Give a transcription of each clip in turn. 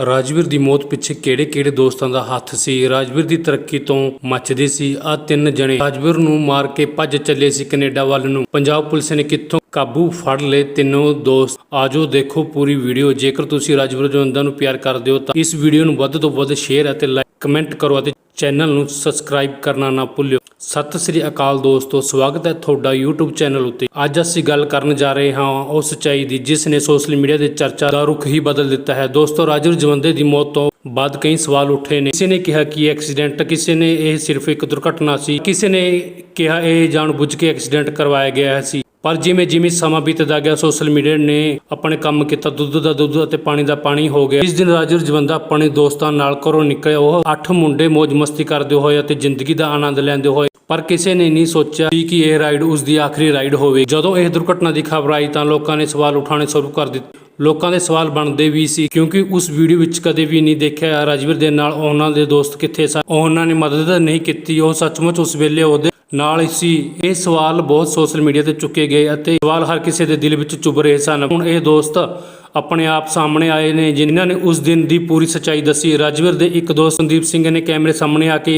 ਰਾਜਵੀਰ ਦੀ ਮੌਤ ਪਿੱਛੇ ਕਿਹੜੇ-ਕਿਹੜੇ ਦੋਸਤਾਂ ਦਾ ਹੱਥ ਸੀ? ਰਾਜਵੀਰ ਦੀ ਤਰੱਕੀ ਤੋਂ ਮੱਚਦੇ ਸੀ ਆ ਤਿੰਨ ਜਣੇ। ਰਾਜਵੀਰ ਨੂੰ ਮਾਰ ਕੇ ਭੱਜ ਚੱਲੇ ਸੀ ਕੈਨੇਡਾ ਵੱਲ ਨੂੰ। ਪੰਜਾਬ ਪੁਲਿਸ ਨੇ ਕਿੱਥੋਂ ਕਾਬੂ ਫੜ ਲਏ ਤਿੰਨੋਂ ਦੋਸਤ? ਆਜੋ ਦੇਖੋ ਪੂਰੀ ਵੀਡੀਓ। ਜੇਕਰ ਤੁਸੀਂ ਰਾਜਵੀਰ ਜਵੰਦਾ ਨੂੰ ਪਿਆਰ ਕਰਦੇ ਹੋ ਤਾਂ ਇਸ ਵੀਡੀਓ ਨੂੰ ਵੱਧ ਤੋਂ ਵੱਧ ਸ਼ੇਅਰ ਅਤੇ ਲਾਈਕ, ਕਮੈਂਟ ਕਰੋ ਅਤੇ ਚੈਨਲ ਨੂੰ ਸਬਸਕ੍ਰਾਈਬ ਕਰਨਾ ਨਾ ਭੁੱਲਿਓ। ਸਤਿ ਸ੍ਰੀ ਅਕਾਲ ਦੋਸਤੋ, ਸਵਾਗਤ ਹੈ ਤੁਹਾਡਾ YouTube ਚੈਨਲ ਉੱਤੇ। ਅੱਜ ਅਸੀਂ ਗੱਲ ਕਰਨ ਜਾ ਰਹੇ ਹਾਂ ਉਸ ਸੱਚਾਈ ਦੀ, ਜਿਸ ਨੇ ਸੋਸ਼ਲ ਮੀਡੀਆ ਦੇ ਚਰਚਾ ਦਾ ਰੁਖ ਹੀ ਬਦਲ ਦਿੱਤਾ ਹੈ। ਦੋਸਤੋ, ਰਾਜਵੀਰ ਜਵੰਦੇ ਦੀ ਮੌਤ ਤੋਂ ਬਾਅਦ ਕਈ ਸਵਾਲ ਉੱਠੇ ਨੇ। ਕਿਸੇ ਨੇ ਕਿਹਾ ਕਿ ਐਕਸੀਡੈਂਟ, ਕਿਸੇ ਨੇ ਇਹ ਸਿਰਫ ਇੱਕ ਦੁਰਘਟਨਾ ਸੀ, ਕਿਸੇ ਨੇ ਕਿਹਾ ਇਹ ਜਾਣਬੁੱਝ ਕੇ ਐਕਸੀਡੈਂਟ ਕਰਵਾਇਆ ਗਿਆ ਸੀ। ਪਰ ਜਿਵੇਂ ਜਿਵੇਂ ਸਮਾਂ ਬੀਤਦਾ ਗਿਆ, ਸੋਸ਼ਲ ਮੀਡੀਆ ਨੇ ਆਪਣੇ ਕੰਮ ਕੀਤਾ, ਦੁੱਧ ਦਾ ਦੁੱਧ ਅਤੇ ਪਾਣੀ ਦਾ ਪਾਣੀ ਹੋ ਗਿਆ। ਇਸ ਦਿਨ ਰਾਜਵੀਰ ਜਵੰਦਾ ਆਪਣੇ ਦੋਸਤਾਂ ਨਾਲ ਘਰੋਂ ਨਿਕਲਿਆ ਉਹ ਅੱਠ ਮੁੰਡੇ ਮौज ਮਸਤੀ ਕਰਦੇ ਹੋਏ ਅਤੇ ਜ਼ਿੰਦਗੀ ਦਾ ਆਨੰਦ ਲੈਂਦੇ ਹੋਏ, ਪਰ ਕਿਸੇ ਨੇ ਨਹੀਂ ਸੋਚਿਆ ਸੀ ਕਿ ਇਹ ਰਾਈਡ ਉਸ ਦੀ ਆਖਰੀ ਰਾਈਡ ਹੋਵੇ। ਜਦੋਂ ਇਹ ਦੁਰਘਟਨਾ ਦੀ ਖਬਰ ਆਈ ਤਾਂ ਲੋਕਾਂ ਨੇ ਸਵਾਲ ਉਠਾਉਣੇ ਸ਼ੁਰੂ ਕਰ ਦਿੱਤੇ। ਲੋਕਾਂ ਦੇ ਸਵਾਲ ਬਣਦੇ ਵੀ ਸੀ, ਕਿਉਂਕਿ ਉਸ ਵੀਡੀਓ ਵਿੱਚ ਕਦੇ ਵੀ ਨਹੀਂ ਦੇਖਿਆ। ਰਾਜਵੀਰ ਦੇ ਨਾਲ ਉਹਨਾਂ ਦੇ ਦੋਸਤ ਕਿੱਥੇ ਸਨ? ਉਹਨਾਂ ਨੇ ਮਦਦ ਨਹੀਂ ਕੀਤੀ। ਉਹ ਸੱਚਮੁੱਚ ਉਸ ਵੇਲੇ ਉਹਦੇ ਨਾਲ ਹੀ ਸੀ। ਇਹ ਸਵਾਲ ਬਹੁਤ ਸੋਸ਼ਲ ਮੀਡੀਆ ਤੇ ਚੁੱਕੇ ਗਏ ਅਤੇ ਸਵਾਲ ਹਰ ਕਿਸੇ ਦੇ ਦਿਲ ਵਿੱਚ ਚੁੱਭ ਰਹੇ ਸਨ। ਹੁਣ ਇਹ ਦੋਸਤ ਆਪਣੇ ਆਪ ਸਾਹਮਣੇ ਆਏ ਨੇ, ਜਿਨ੍ਹਾਂ ਨੇ ਉਸ ਦਿਨ ਦੀ ਪੂਰੀ ਸੱਚਾਈ ਦੱਸੀ। ਰਾਜਵੀਰ ਦੇ ਇੱਕ ਦੋਸਤ ਸੰਦੀਪ ਸਿੰਘ ਨੇ ਕੈਮਰੇ ਸਾਹਮਣੇ ਆ ਕੇ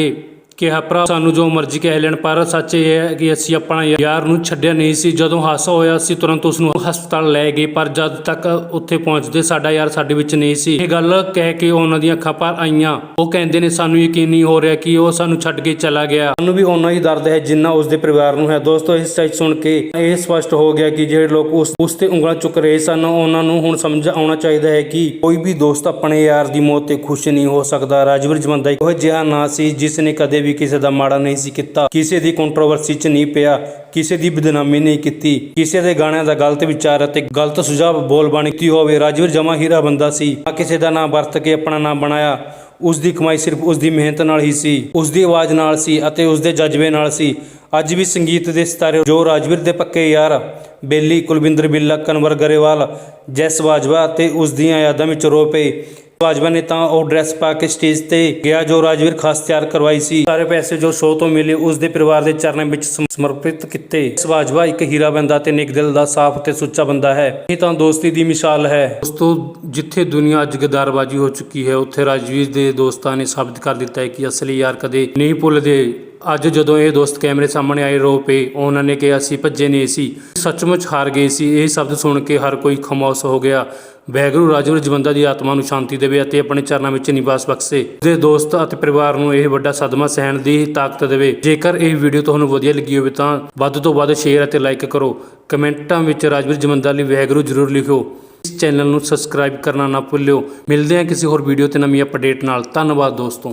ਕਿਹਾ, ਭਰਾ, ਸਾਨੂੰ ਜੋ ਮਰਜ਼ੀ ਕਹਿ ਲੈਣ, ਪਰ ਸੱਚ ਇਹ ਹੈ ਕਿ ਅਸੀਂ ਆਪਣਾ ਯਾਰ ਨੂੰ ਛੱਡਿਆ ਨਹੀਂ ਸੀ। ਜਦੋਂ ਹਾਦਸਾ ਹੋਇਆ, ਅਸੀਂ ਤੁਰੰਤ ਉਸ ਨੂੰ ਹਸਪਤਾਲ ਲੈ ਗਏ, ਪਰ ਜਦ ਤੱਕ ਉੱਥੇ ਪਹੁੰਚਦੇ, ਸਾਡਾ ਯਾਰ ਸਾਡੇ ਵਿੱਚ ਨਹੀਂ ਸੀ। ਇਹ ਗੱਲ ਕਹਿ ਕੇ ਉਹਨਾਂ ਦੀਆਂ ਅੱਖਾਂ ਪਰ ਆਈਆਂ। ਉਹ ਕਹਿੰਦੇ ਨੇ, ਸਾਨੂੰ ਯਕੀਨ ਨਹੀਂ ਹੋ ਰਿਹਾ ਕਿ ਉਹ ਸਾਨੂੰ ਛੱਡ ਕੇ ਚਲਾ ਗਿਆ। ਸਾਨੂੰ ਵੀ ਓਨਾ ਹੀ ਦਰਦ ਹੈ ਜਿੰਨਾ ਉਸ ਦੇ ਪਰਿਵਾਰ ਨੂੰ ਹੈ। ਦੋਸਤੋ, ਇਸ ਸੱਚ ਸੁਣ ਕੇ ਇਹ ਸਪਸ਼ਟ ਹੋ ਗਿਆ ਕਿ ਜਿਹੜੇ ਲੋਕ ਉਸ ਉਸ ਤੇ ਉਂਗਲਾਂ ਚੁੱਕ ਰਹੇ ਸਨ, ਉਹਨਾਂ ਨੂੰ ਹੁਣ ਸਮਝ ਆਉਣਾ ਚਾਹੀਦਾ ਹੈ ਕਿ ਕੋਈ ਵੀ ਦੋਸਤ ਆਪਣੇ ਯਾਰ ਦੀ ਮੌਤ ਤੇ ਖੁਸ਼ ਨਹੀਂ ਹੋ ਸਕਦਾ। ਰਾਜਵੀਰ ਜਵੰਦਾ ਉਹ ਜਿਹਾ ਨਾ ਸੀ, ਜਿਸ ਨੇ ਕਦੇ ਵੀ ਕਿਸੇ ਦਾ ਮਾੜਾ ਨਹੀਂ ਸੀ ਕੀਤਾ, ਕਿਸੇ ਦੀ ਕੰਟਰੋਵਰਸੀ 'ਚ ਨਹੀਂ ਪਿਆ, ਕਿਸੇ ਦੀ ਬਦਨਾਮੀ ਨਹੀਂ ਕੀਤੀ, ਕਿਸੇ ਦੇ ਗਾਣਿਆਂ ਦਾ ਗਲਤ ਵਿਚਾਰ ਅਤੇ ਗਲਤ ਸੁਝਾਅ ਬੋਲ ਬਾਣੀ ਕੀਤੀ ਹੋਵੇ, ਰਾਜਵੀਰ ਜਮਾ ਹੀਰਾ ਬੰਦਾ ਸੀ, ਨਾ ਕਿਸੇ ਦਾ ਨਾਮ ਵਰਤ ਕੇ ਆਪਣਾ ਨਾਮ ਬਣਾਇਆ ਉਸ ਦੀ ਕਮਾਈ ਸਿਰਫ ਉਸ ਦੀ ਮਿਹਨਤ ਨਾਲ ਹੀ ਸੀ ਉਸ ਦੀ ਆਵਾਜ਼ ਨਾਲ ਸੀ ਅਤੇ ਉਸ ਦੇ ਜਜ਼ਬੇ ਨਾਲ ਸੀ। ਅੱਜ ਵੀ ਸੰਗੀਤ ਦੇ ਸਿਤਾਰੇ ਜੋ ਰਾਜਵੀਰ ਦੇ ਪੱਕੇ ਯਾਰ ਬੇਲੀ ਕੁਲਵਿੰਦਰ ਬਿੱਲਾ, ਕਨਵਰ ਗਰੇਵਾਲ, ਜੈਸ ਬਾਜਵਾ ਤੇ ਉਸ ਦੀਆਂ ਯਾਦਾਂ ਵਿੱਚ ਰੋ ਪਏ। ਬਾਜਵਾ ਨੇ ਤਾਂ ਉਹ ਡਰੈਸ ਪਾ ਕੇ ਸਟੇਜ ਤੇ ਗਿਆ ਜੋ ਰਾਜਵੀਰ ਖਾਸ ਤਿਆਰ ਕਰਵਾਈ ਸੀ। ਸਾਰੇ ਪੈਸੇ ਜੋ ਸ਼ੋਅ ਤੋਂ ਮਿਲੇ ਉਸ ਦੇ ਪਰਿਵਾਰ ਦੇ ਚਰਨਾਂ ਵਿੱਚ ਸਮਰਪਿਤ ਕੀਤੇ। ਬਾਜਵਾ ਇੱਕ ਹੀਰਾ ਬੰਦਾ ਤੇ ਨਿਕ ਦਿਲ ਦਾ ਸਾਫ਼ ਤੇ ਸੁੱਚਾ ਬੰਦਾ ਹੈ। ਇਹ ਤਾਂ ਦੋਸਤੀ ਦੀ ਮਿਸਾਲ ਹੈ। ਦੋਸਤੋ, ਜਿੱਥੇ ਦੁਨੀਆ ਅੱਜ ਗਦਾਰਬਾਜੀ ਹੋ ਚੁੱਕੀ ਹੈ, ਉੱਥੇ ਰਾਜਵੀਰ ਦੇ ਦੋਸਤਾਂ ਨੇ ਸਾਬਿਤ ਕਰ ਦਿੱਤਾ ਹੈ ਕਿ ਅਸਲੀ ਯਾਰ ਕਦੇ ਨਹੀਂ ਭੁੱਲਦੇ। ਅੱਜ ਜਦੋਂ ਇਹ ਦੋਸਤ ਕੈਮਰੇ ਸਾਹਮਣੇ ਆਏ ਰੋ ਪਏ, ਉਹਨਾਂ ਨੇ ਕਿਹਾ ਸੀ ਭੱਜੇ ਨਹੀਂ ਸੀ। ਸੱਚਮੁੱਚ ਹਾਰ ਗਏ ਸੀ। ਇਹ ਸ਼ਬਦ ਸੁਣ ਕੇ ਹਰ ਕੋਈ ਖਾਮੋਸ਼ ਹੋ ਗਿਆ। ਵੈਗਰੂ ਰਾਜਵੀਰ ਜਵੰਦਾ ਦੀ ਆਤਮਾ ਨੂੰ ਸ਼ਾਂਤੀ ਦੇਵੇ ਅਤੇ ਆਪਣੇ ਚਰਨਾਂ ਵਿੱਚ ਨਿਵਾਸ ਬਖਸ਼ੇ। ਦੇ ਦੋਸਤ ਅਤੇ ਪਰਿਵਾਰ ਨੂੰ ਇਹ ਵੱਡਾ ਸਦਮਾ ਸਹਿਣ ਦੀ ਤਾਕਤ ਦੇਵੇ। ਜੇਕਰ ਇਹ ਵੀਡੀਓ ਤੁਹਾਨੂੰ ਵਧੀਆ ਲੱਗੀ ਹੋਵੇ ਤਾਂ ਵੱਧ ਤੋਂ ਵੱਧ ਸ਼ੇਅਰ ਅਤੇ ਲਾਈਕ ਕਰੋ। ਕਮੈਂਟਾਂ ਵਿੱਚ ਰਾਜਵੀਰ ਜਵੰਦਾ ਲਈ ਵੈਗਰੂ ਜ਼ਰੂਰ ਲਿਖੋ ਇਸ ਚੈਨਲ ਨੂੰ ਸਬਸਕ੍ਰਾਈਬ ਕਰਨਾ ਨਾ ਭੁੱਲਿਓ। ਮਿਲਦੇ ਹਾਂ ਕਿਸੇ ਹੋਰ ਵੀਡੀਓ ਤੇ ਨਵੀਂ ਅਪਡੇਟ ਨਾਲ। ਧੰਨਵਾਦ ਦੋਸਤੋ।